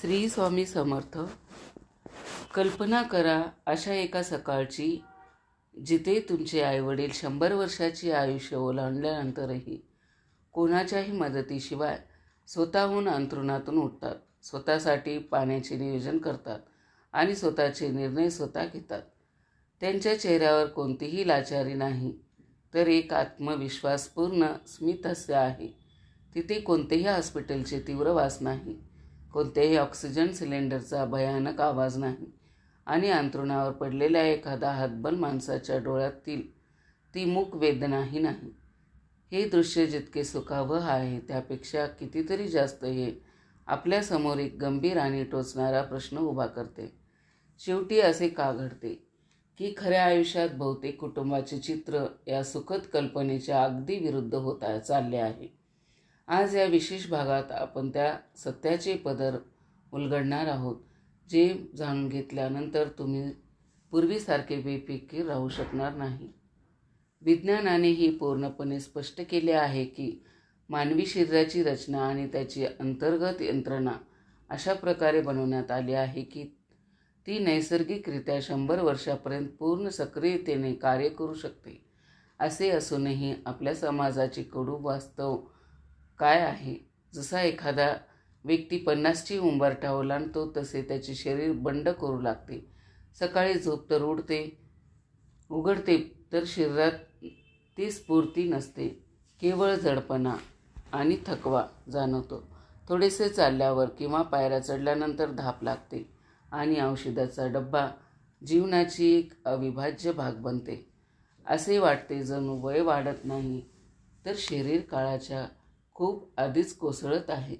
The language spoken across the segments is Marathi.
श्री स्वामी समर्थ कल्पना करा अशा एका सकाळची जिथे तुमचे आईवडील शंभर वर्षाची आयुष्य ओलांडल्यानंतरही कोणाच्याही मदतीशिवाय स्वतःहून अंथरुणातून उठतात. स्वतःसाठी पाण्याचे नियोजन करतात आणि स्वतःचे निर्णय स्वतः घेतात. त्यांच्या चेहऱ्यावर कोणतीही लाचारी नाही तर एक आत्मविश्वासपूर्ण स्मितहास्य आहे. तिथे कोणतेही हॉस्पिटलचे तीव्र वास नाही. कोणत्याही ऑक्सिजन सिलेंडरचा भयानक आवाज नाही. आणि अंथरुणावर पडलेल्या एखादा हातबल माणसाच्या डोळ्यातील ती मूक वेदनाही नाही. हे दृश्य जितके सुखावह आहे त्यापेक्षा कितीतरी जास्त हे आपल्यासमोर एक गंभीर आणि टोचणारा प्रश्न उभा करते. शेवटी असे का घडते? की खऱ्या आयुष्यात बहुतेक कुटुंबाचे चित्र या सुखद कल्पनेच्या अगदी विरुद्ध होता चालले आहे. आज या विशेष भागात आपण त्या सत्याचे पदर उलगडणार आहोत जे जाणून घेतल्यानंतर तुम्ही पूर्वीसारखे बेफिकीर राहू शकणार नाही. विज्ञानानेही पूर्णपणे स्पष्ट केले आहे की मानवी शरीराची रचना आणि त्याची अंतर्गत यंत्रणा अशा प्रकारे बनवण्यात आली आहे की ती नैसर्गिकरित्या शंभर वर्षापर्यंत पूर्ण सक्रियतेने कार्य करू शकते असे असूनही आपल्या समाजाचे कडू वास्तव काय आहे? जसा एखादा व्यक्ती पन्नासची उंबरठा ओलांडतो तसे त्याचे शरीर बंड करू लागते. सकाळी झोप तर उडते उघडते तर शरीरात ती स्फूर्ती नसते. केवळ जडपणा आणि थकवा जाणवतो. थोडेसे चालल्यावर किंवा पायऱ्या चढल्यानंतर धाप लागते आणि औषधाचा डब्बा जीवनाची एक अविभाज्य भाग बनते. असे वाटते जणू वय वाढत नाही तर शरीर काळाच्या खूप आधीच कोसळत आहे.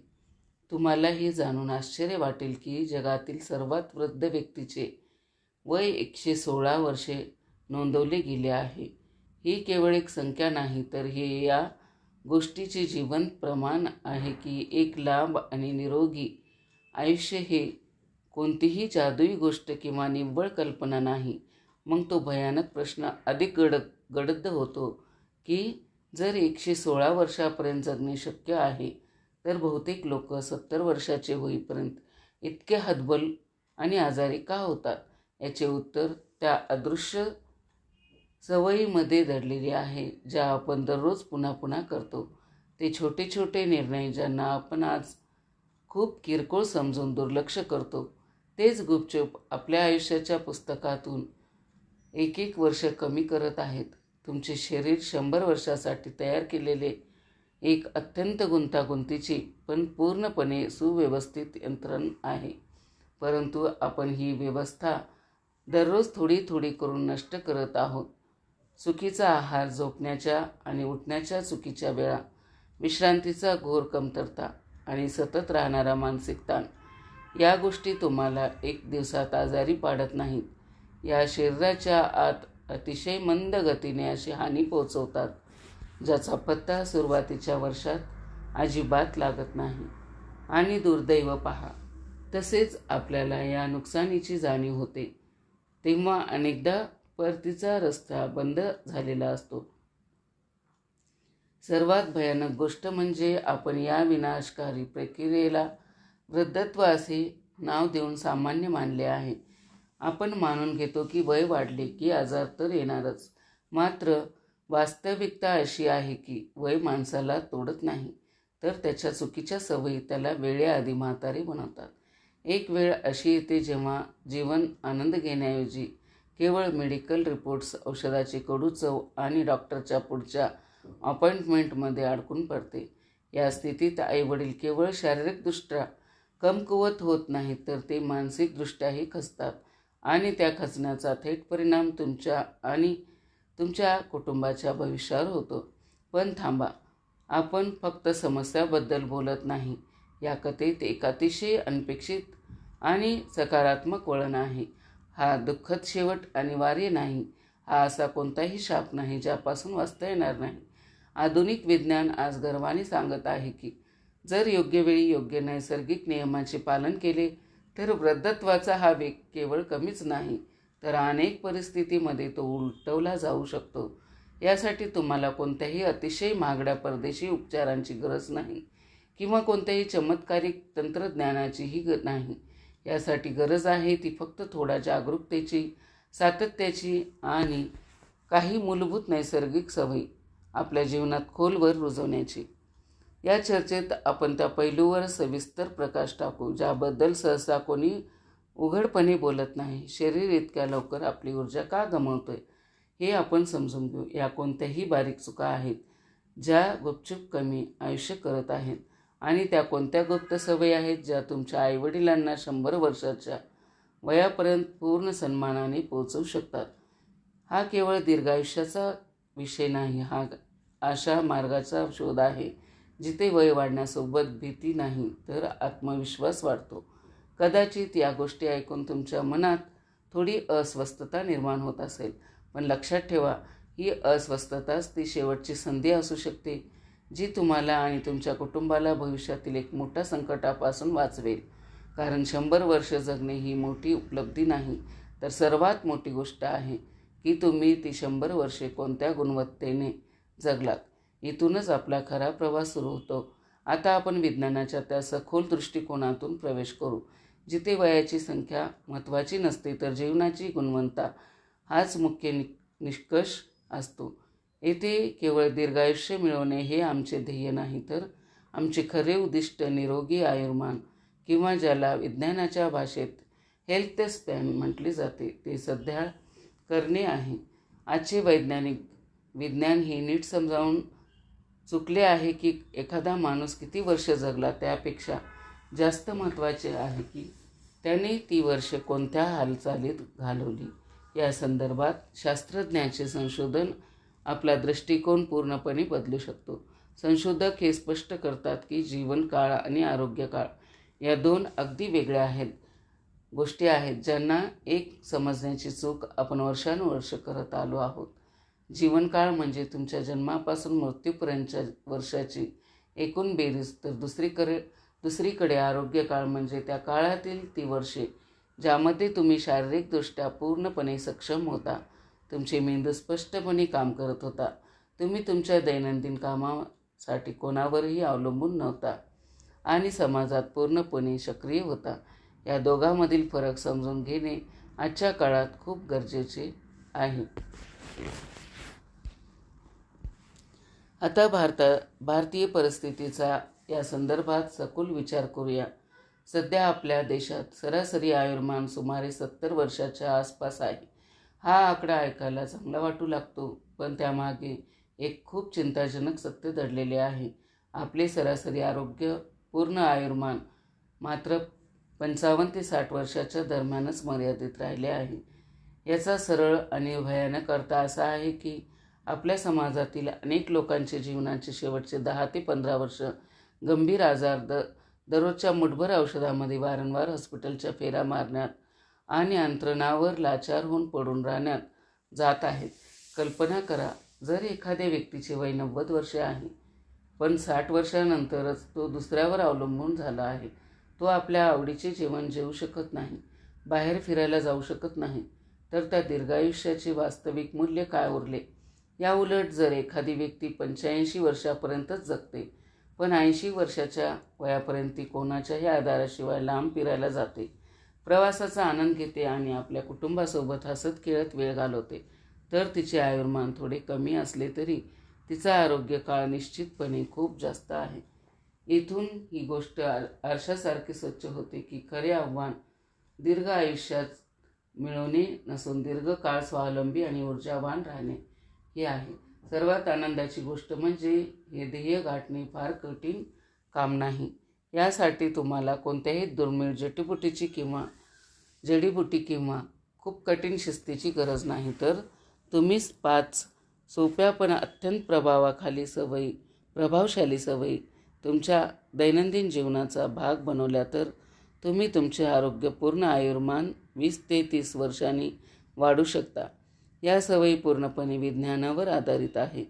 तुम्हाला हे जाणून आश्चर्य वाटेल की जगातील सर्वात वृद्ध व्यक्तीचे वय एकशे सोळा वर्षे नोंदवले गेले आहे. ही केवळ एक संख्या नाही तर हे या गोष्टीचे जिवंत प्रमाण आहे की एक लांब आणि निरोगी आयुष्य हे कोणतीही जादुई गोष्ट किंवा निव्वळ कल्पना नाही. मग तो भयानक प्रश्न अधिक गड गडद होतो की जर एकशे सोळा वर्षापर्यंत जगणे शक्य आहे तर बहुतेक लोक सत्तर वर्षाचे होईपर्यंत इतके हतबल आणि आजारी का होतात? याचे उत्तर त्या अदृश्य सवयीमध्ये दडलेले आहे ज्या आपण दररोज पुन्हा पुन्हा करतो. ते छोटे छोटे निर्णय ज्यांना आपण आज खूप किरकोळ समजून दुर्लक्ष करतो तेच गुपचूप आपल्या आयुष्याच्या पुस्तकातून एक एक वर्ष कमी करत आहेत. तुमचे शरीर शंभर वर्षासाठी तयार केलेले एक अत्यंत गुंतागुंतीची पण पूर्णपणे सुव्यवस्थित यंत्रण आहे. परंतु आपण ही व्यवस्था दररोज थोडी थोडी करून नष्ट करत आहोत. चुकीचा आहार झोपण्याच्या आणि उठण्याच्या चुकीच्या वेळा विश्रांतीचा घोर कमतरता आणि सतत राहणारा मानसिक ताण या गोष्टी तुम्हाला एक दिवसात आजारी पाडत नाहीत. या शरीराच्या आत अतिशय मंद गतीने अशी हानी पोचवतात ज्याचा पत्ता सुरुवातीच्या वर्षात अजिबात लागत नाही. आणि दुर्दैव पहा तसेच आपल्याला या नुकसानीची जाणीव होते. तेव्हा अनेकदा परतीचा रस्ता बंद झालेला असतो. सर्वात भयानक गोष्ट म्हणजे आपण या विनाशकारी प्रक्रियेला वृद्धत्व असे नाव देऊन सामान्य मानले आहे. आपण मानून घेतो की वय वाढले की आजार तर येणारच. मात्र वास्तविकता अशी आहे की वय माणसाला तोडत नाही तर त्याच्या चुकीच्या सवयी त्याला वेळेआधी म्हातारे बनवतात. एक वेळ अशी येते जेव्हा जीवन आनंद घेण्याऐवजी केवळ मेडिकल रिपोर्ट्स औषधाची कडू चव आणि डॉक्टरच्या पुढच्या अपॉइंटमेंटमध्ये अडकून पडते. या स्थितीत आईवडील केवळ शारीरिकदृष्ट्या कमकुवत होत नाहीत तर ते मानसिकदृष्ट्याही खचतात. आणि त्या खचण्याचा थेट परिणाम तुमच्या आणि तुमच्या कुटुंबाच्या भविष्यावर होतो. पण थांबा आपण फक्त समस्याबद्दल बोलत नाही. या कथेत एक अतिशय अनपेक्षित आणि सकारात्मक वळण आहे. हा दुःखद शेवट अनिवार्य नाही. हा असा कोणताही शाप नाही ज्यापासून वाचता येणार नाही. आधुनिक विज्ञान आज गर्वाने सांगत आहे की जर योग्य वेळी योग्य नैसर्गिक नियमांचे पालन केले तर वृद्धत्वाचा हा वेग केवळ कमीच नाही तर अनेक परिस्थितीमध्ये तो उलटवला जाऊ शकतो. यासाठी तुम्हाला कोणत्याही अतिशय महागड्या परदेशी उपचारांची गरज नाही किंवा कोणत्याही चमत्कारिक तंत्रज्ञानाचीही ग नाही. यासाठी गरज आहे ती फक्त थोडा जागरूकतेची सातत्याची आणि काही मूलभूत नैसर्गिक सवयी आपल्या जीवनात खोलवर रुजवण्याची. या चर्चेत आपण त्या पैलूवर सविस्तर प्रकाश टाकू ज्याबद्दल सहसा कोणी उघडपणे बोलत नाही. शरीर इतक्या लवकर आपली ऊर्जा का गमावतोय हे आपण समजून घेऊ. या कोणत्याही बारीक चुका आहेत ज्या गुपचूप कमी आयुष्य करत आहेत आणि त्या कोणत्या गुप्त सवयी आहेत ज्या तुमच्या आईवडिलांना शंभर वर्षाच्या वयापर्यंत पूर्ण सन्मानाने पोचवू शकतात. हा केवळ दीर्घायुष्याचा विषय नाही हा अशा मार्गाचा शोध आहे. जिथे वय वाढण्यासोबत भीती नाही तर आत्मविश्वास वाढतो. कदाचित या गोष्टी ऐकून तुमच्या मनात थोडी अस्वस्थता निर्माण होत असेल. पण लक्षात ठेवा ही अस्वस्थताच ती शेवटची संधी असू शकते जी तुम्हाला आणि तुमच्या कुटुंबाला भविष्यातील एक मोठ्या संकटापासून वाचवेल. कारण शंभर वर्ष जगणे ही मोठी उपलब्धी नाही तर सर्वात मोठी गोष्ट आहे की तुम्ही ती शंभर वर्षे कोणत्या गुणवत्तेने जगलात. इथूनच आपला खरा प्रवास सुरू होतो. आता आपण विज्ञानाच्या त्या सखोल दृष्टिकोनातून प्रवेश करू. जिथे वयाची संख्या महत्त्वाची नसते तर जीवनाची गुणवत्ता हाच मुख्य नि निष्कर्ष असतो. येथे केवळ दीर्घायुष्य मिळवणे हे आमचे ध्येय नाही तर आमचे खरे उद्दिष्ट निरोगी आयुर्मान किंवा ज्याला विज्ञानाच्या भाषेत हेल्थ स्पॅन म्हटले जाते ते सध्या करणे आहे. आजचे वैज्ञानिक विज्ञान हे नीट समजावून चुकले आहे की एखादा माणूस किती वर्ष जगला त्यापेक्षा जास्त महत्त्वाचे आहे की त्याने ती वर्षे कोणत्या हालचालीत घालवली? या संदर्भात शास्त्रज्ञाचे संशोधन आपला दृष्टिकोन पूर्णपणे बदलू शकतो. संशोधक हे स्पष्ट करतात की जीवन काळ आणि आरोग्यकाळ या दोन अगदी वेगळ्या आहेत. गोष्टी आहेत ज्यांना एक समजण्याची चूक आपण वर्षानुवर्ष करत आलो आहोत. जीवनकाळ म्हणजे तुमच्या जन्मापासून मृत्यूपर्यंतच्या वर्षाची एकूण बेरीज. तर दुसरीकडे दुसरीकडे आरोग्यकाळ म्हणजे त्या काळातील ती वर्षे ज्यामध्ये तुम्ही शारीरिकदृष्ट्या पूर्णपणे सक्षम होता. तुमचे मेंदू स्पष्टपणे काम करत होता. तुम्ही तुमच्या दैनंदिन कामासाठी कोणावरही अवलंबून नव्हता आणि समाजात पूर्णपणे सक्रिय होता. या दोघांमधील फरक समजून घेणे आजच्या काळात खूप गरजेचे आहे. आता भारता भारतीय परिस्थितीचा या संदर्भात सखोल विचार करूया. सध्या आपल्या देशात सरासरी आयुर्मान सुमारे सत्तर वर्षाच्या आसपास आहे. हा आकडा ऐकायला चांगला वाटू लागतो पण त्यामागे एक खूप चिंताजनक सत्य दडलेले आहे. आपले सरासरी आरोग्य पूर्ण आयुर्मान मात्र पंचावन्न ते साठ वर्षाच्या दरम्यानच मर्यादित राहिले आहे. याचा सरळ आणि भयानक अर्थ असा आहे की आपल्या समाजातील अनेक लोकांचे जीवनाचे शेवटचे दहा ते पंधरा वर्ष गंभीर आजार द दररोजच्या मुठभर औषधामध्ये वारंवार हॉस्पिटलच्या फेरा मारण्यात आणि अंतरणावर लाचार होऊन पडून राहण्यात जात आहेत. कल्पना करा जर एखाद्या व्यक्तीचे वय नव्वद वर्षे आहे पण साठ वर्षानंतरच तो दुसऱ्यावर अवलंबून झाला आहे तो आपल्या आवडीचे जेवण जेवू शकत नाही बाहेर फिरायला जाऊ शकत नाही तर त्या दीर्घायुष्याचे वास्तविक मूल्य काय उरले? याउलट जर एखादी व्यक्ती पंच्याऐंशी वर्षापर्यंतच जगते पण ऐंशी वर्षाच्या वयापर्यंत ती कोणाच्याही आधाराशिवाय लांब फिरायला जाते. प्रवासाचा आनंद घेते आणि आपल्या कुटुंबासोबत हसत खेळत वेळ घालवते. तर तिचे आयुर्मान थोडे कमी असले तरी तिचा आरोग्य काळ निश्चितपणे खूप जास्त आहे. इथून ही गोष्ट आर आरशासारखी स्वच्छ होते की खरे आव्हान दीर्घ आयुष्यात मिळवणे नसून दीर्घकाळ स्वावलंबी आणि ऊर्जावान राहणे. हे आहे. सर्वात आनंदाची गोष्ट म्हणजे हे ध्येय गाठणे फार कठीण काम नाही. यासाठी तुम्हाला कोणत्याही दुर्मिळ जटीबुटीची किंवा जडीबुटी किंवा खूप कठीण शिस्तीची गरज नाही. तर तुम्हीच पाच सोप्या पण अत्यंत प्रभावाखाली सवयी प्रभावशाली सवयी तुमच्या दैनंदिन जीवनाचा भाग बनवल्या तर तुम्ही तुमचे आरोग्य पूर्ण आयुर्मान वीस ते तीस वर्षांनी वाढू शकता. या सवयी पूर्णपणे विज्ञानावर आधारित आहे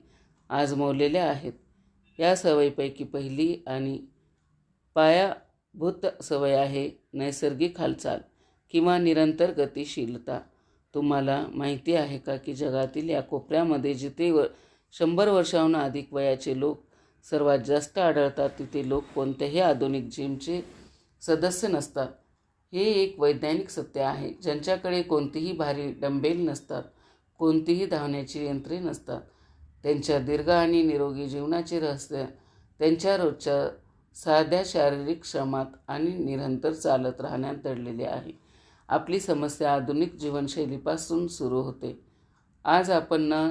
आजमवलेल्या आहेत. या सवयीपैकी पहिली आणि पायाभूत सवय आहे नैसर्गिक हालचाल किंवा निरंतर गतिशीलता. तुम्हाला माहिती आहे का की जगातील या कोपऱ्यामध्ये जिथे व शंभर वर्षाहून अधिक वयाचे लोक सर्वात जास्त आढळतात तिथे लोक कोणत्याही आधुनिक जिमचे सदस्य नसतात. हे एक वैज्ञानिक सत्य आहे ज्यांच्याकडे कोणतीही भारी डंबेल नसतात. कोणतीही धावण्याची यंत्रे नसतात. त्यांच्या दीर्घ आणि निरोगी जीवनाचे रहस्य त्यांच्या रोजच्या साध्या शारीरिक श्रमात आणि निरंतर चालत राहण्यात दडलेले आहे. आपली समस्या आधुनिक जीवनशैलीपासून सुरू होते. आज आपण न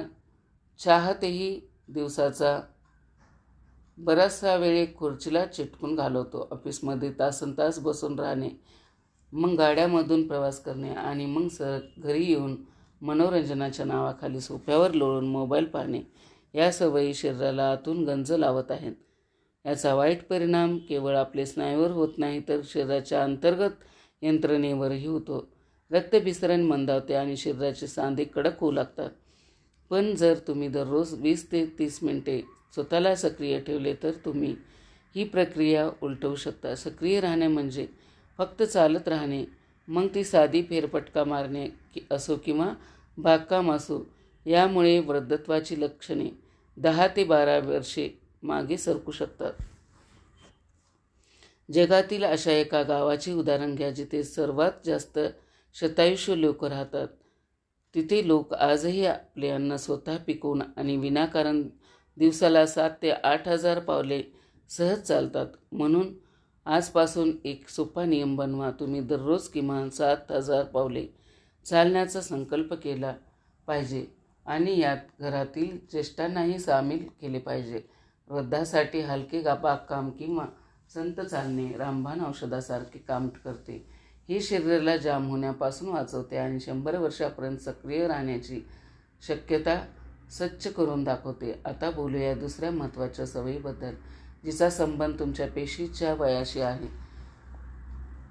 चाहतेही दिवसाचा बराचसा वेळ खुर्चीला चिटकून घालवतो. ऑफिसमध्ये तासन तास बसून राहणे मग गाड्यामधून प्रवास करणे आणि मग सर घरी येऊन मनोरंजनाच्या नावाखाली सोफ्यावर लोळून मोबाईल पाहणे या सवयी शरीराला आतून गंज लावत आहेत. याचा वाईट परिणाम केवळ आपले स्नायूवर होत नाही तर शरीराच्या अंतर्गत यंत्रणेवरही होतो. रक्तभिसरण मंदावते आणि शरीराचे सांधे कडक होऊ लागतात. पण जर तुम्ही दररोज वीस ते तीस मिनटे स्वतःला सक्रिय ठेवले तर तुम्ही ही प्रक्रिया उलटवू शकता. सक्रिय राहणे म्हणजे फक्त चालत राहणे मग ती साधी फेरफटका मारणे की असो किंवा बागकाम असो यामुळे वृद्धत्वाची लक्षणे दहा ते बारा वर्षे मागे सरकू शकतात. जगातील अशा एका गावाचे उदाहरण घ्या जिथे सर्वात जास्त शतायुष्य लोक राहतात. तिथे लोक आजही आपले अन्न स्वतः पिकवून आणि विनाकारण दिवसाला सात ते आठ हजार पावले सहज चालतात म्हणून आजपासून एक सोपा नियम बनवा. तुम्ही दररोज किमान सात हजार पावले चालण्याचा संकल्प केला पाहिजे आणि यात घरातील ज्येष्ठांनाही सामील केले पाहिजे. वृद्धासाठी हलके गा बागकाम किंवा संत चालणे रामबाण औषधासारखे काम करते. हे शरीराला जाम होण्यापासून वाचवते आणि शंभर वर्षापर्यंत सक्रिय राहण्याची शक्यता स्वच्छ करून दाखवते. आता बोलूया दुसऱ्या महत्त्वाच्या सवयीबद्दल. जिचा संबंध तुमच्या पेशीच्या वयाशी आहे.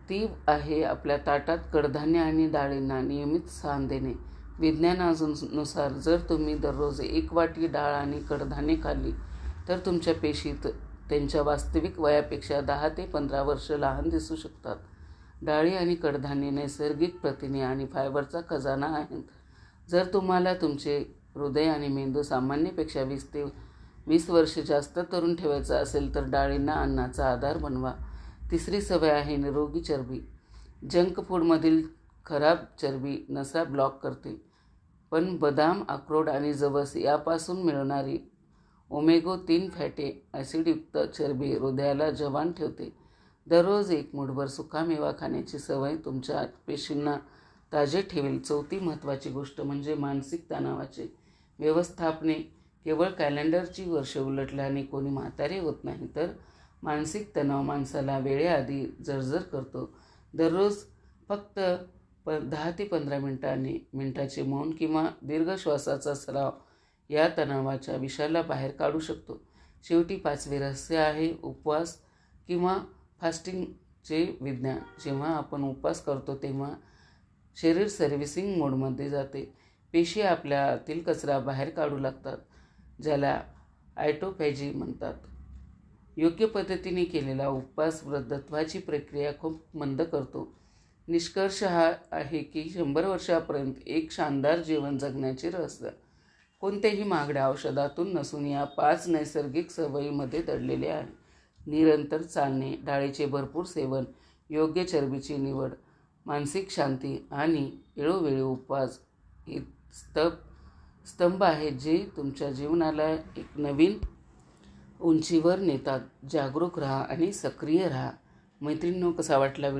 ती आहे आपल्या ताटात कडधान्य आणि डाळींना नियमित स्थान देणे. विज्ञानानुसार जर तुम्ही दररोज एक वाटी डाळ आणि कडधान्य खाल्ली तर तुमच्या पेशीत त्यांच्या वास्तविक वयापेक्षा दहा ते पंधरा वर्ष लहान दिसू शकतात. डाळी आणि कडधान्य नैसर्गिक प्रथिने आणि फायबरचा खजाना आहेत. जर तुम्हाला तुमचे हृदय आणि मेंदू सामान्यपेक्षा वीस ते वीस वर्ष जास्त तरुण ठेवायचं असेल तर डाळींना अन्नाचा आधार बनवा. तिसरी सवय आहे निरोगी चरबी. जंक फूडमधील खराब चरबी नसा ब्लॉक करते. पण बदाम अक्रोड आणि जवस यापासून मिळणारी ओमेगो तीन फॅटे ॲसिडयुक्त चरबी हृदयाला जवान ठेवते. दररोज एक मुठभर सुकामेवा खाण्याची सवय तुमच्या पेशींना ताजे ठेवेल. चौथी महत्त्वाची गोष्ट म्हणजे मानसिक तणावाचे व्यवस्थापने केवळ कॅलेंडरची वर्ष उलटल्याने कोणी म्हातारे होत नाही तर मानसिक तणाव माणसाला वेळेआधी जर्जर करतो. दररोज फक्त प दहा ते पंधरा मिनिटांनी मिनटाचे मौन किंवा दीर्घ श्वासाचा सराव या तणावाच्या विषाला बाहेर काढू शकतो. शेवटी पाचवे रहस्य आहे उपवास किंवा फास्टिंगचे विज्ञान. जेव्हा आपण उपवास करतो तेव्हा शरीर सर्व्हिसिंग मोडमध्ये जाते. पेशी आपल्यातील कचरा बाहेर काढू लागतात. ज्याला आयटोफॅजी म्हणतात. योग्य पद्धतीने केलेला उपवास वृद्धत्वाची प्रक्रिया खूप मंद करतो. निष्कर्ष हा आहे की शंभर वर्षापर्यंत एक शानदार जीवन जगण्याचे रहस्य कोणत्याही महागड्या औषधातून नसून या पाच नैसर्गिक सवयीमध्ये दडलेले आहे. निरंतर चालणे डाळीचे भरपूर सेवन योग्य चरबीची निवड मानसिक शांती आणि वेळोवेळी उपवास हे तप स्तंभ आहेत जे तुमच्या जीवनाला एक नवीन उंचीवर नेतात. जागरूक राहा आणि सक्रिय राहा. मैत्रिणींनो कसा वाटला व्हिडिओ?